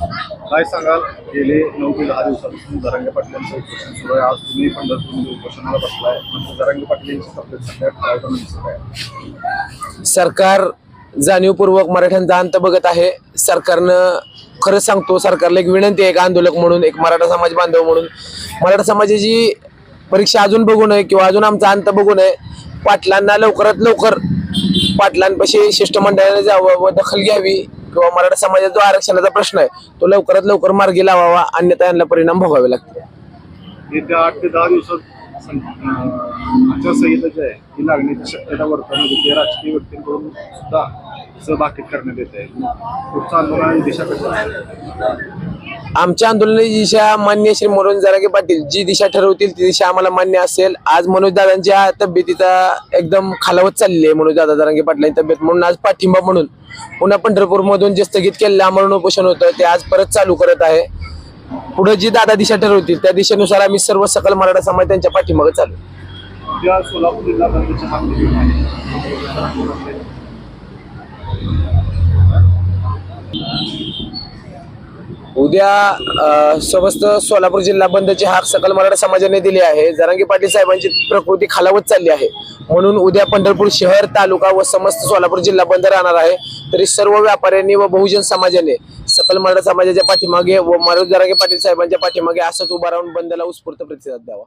काय सांगाल? गेले नऊ ते दहा दिवसापासून जरांगे पाटील यांचं उपोषण सुरू आहे. आज तुम्ही पंढरपूरमध्ये उपोषणाला बसलाय. म्हणजे जरांगे पाटील यांची तब्येत सध्या ठरावताना दिसत आहे. सरकार जाणीवपूर्वक मराठ्यांचा अंत बघत आहे. सरकारनं खरं सांगतो सरकारला एक विनंती आहे एक आंदोलक म्हणून एक मराठा समाज बांधव म्हणून. मराठा समाजाची परीक्षा अजून बघू नये किंवा अजून आमचा अंत बघू नये. पाटलांना लवकरात लवकर पाटलांपाशी शिष्टमंडळाने जावं व दखल घ्यावी. किंवा मराठा समाजाचा जो आरक्षणाचा प्रश्न आहे तो लवकरात लवकर मार्गी लावावा अन्यथा यांना परिणाम भोगावे लागतील. येत्या आठ ते दहा दिवसात आचारसंहिता जी आहे ती लागण्याची शक्यता वर्तवण्यात येते. राजकीय व्यक्तींकडून सुद्धा सहभागित करण्यात येत. आहे पुढचं आंदोलनाची दिशा आमच्या आंदोलनाची दिशा मान्य श्री मनोज जरागे पाटील. जी दिशा ठरवतील ती दिशा आम्हाला मान्य असेल. आज मनोज दादांच्या तब्येतीचा एकदम खालावत चालली आहे मनोज दादा जरांगे पाटलांची तब्येत म्हणून. आज पाठिंबा म्हणून. पुन्हा पंढरपूर मधून जे स्थगित केलेलं आमरण उपोषण होतं ते आज परत चालू करत आहे. पुढे जी दादा दिशा ठरवतील त्या दिशेनुसार आम्ही सर्व सकल मराठा समाज त्यांच्या पाठीमागे चालू. सोलापूर जिल्हा बंदची हाक दिली आहे उद्या समस्त सोलापूर जिल्हा बंदची हाक सकल मराठा समाजाने दिली आहे. जरांगी पाटील साहेबांची प्रकृती खालावत चालली आहे. म्हणून उद्या पंढरपूर शहर तालुका व समस्त सोलापूर जिल्हा बंद राहणार आहे. तरी सर्व व्यापाऱ्यांनी व बहुजन समाजाने सकल मराठा समाजाच्या पाठीमागे व मनोज जरांगे पाटील साहेबांच्या पाठीमागे असंच उभा राहून बंदला उत्स्फूर्त प्रतिसाद द्यावा.